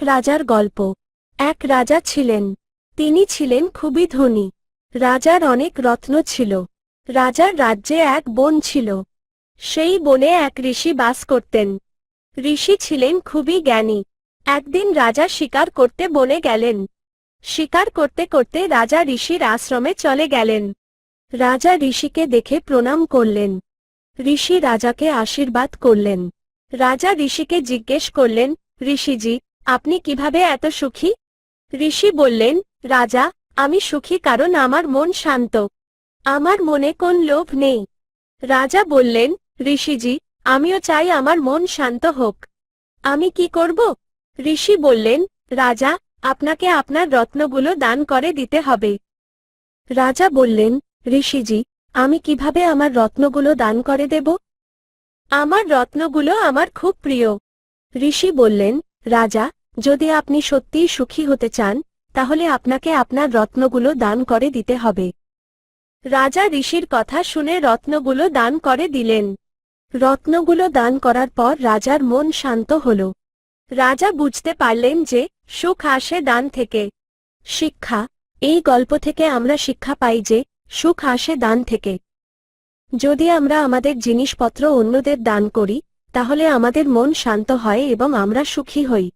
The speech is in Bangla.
রাজার গল্প। এক রাজা ছিলেন। তিনি ছিলেন খুবই ধনী। রাজার অনেক রত্ন ছিল। রাজার রাজ্যে এক বন ছিল। সেই বনে এক ঋষি বাস করতেন। ঋষি ছিলেন খুবই জ্ঞানী। একদিন রাজা শিকার করতে বনে গেলেন। শিকার করতে করতে রাজা ঋষির আশ্রমে চলে গেলেন। রাজা ঋষিকে দেখে প্রণাম করলেন। ঋষি রাজাকে আশীর্বাদ করলেন। রাজা ঋষিকে জিজ্ঞেস করলেন, ঋষিজি আপনি কীভাবে এত সুখী? ঋষি বললেন, রাজা, আমি সুখী কারণ আমার মন শান্ত। আমার মনে কোন লোভ নেই। রাজা বললেন, ঋষিজি, আমিও চাই আমার মন শান্ত হোক। আমি কি করব? ঋষি বললেন, রাজা, আপনাকে আপনার রত্নগুলো দান করে দিতে হবে। রাজা বললেন, ঋষিজি, আমি কীভাবে আমার রত্নগুলো দান করে দেব? আমার রত্নগুলো আমার খুব প্রিয়। ঋষি বললেন, রাজা যদি আপনি সত্যিই সুখী হতে চান, তাহলে আপনাকে আপনার রত্নগুলো দান করে দিতে হবে। রাজা ঋষির কথা শুনে রত্নগুলো দান করে দিলেন। রত্নগুলো দান করার পর রাজার মন শান্ত হল। রাজা বুঝতে পারলেন যে, সুখ আসে দান থেকে। শিক্ষা, এই গল্প থেকে আমরা শিক্ষা পাই যে, সুখ আসে দান থেকে। যদি আমরা আমাদের জিনিসপত্র অন্যদের দান করি, তাহলে আমাদের মন শান্ত হয় এবং আমরা সুখী হই।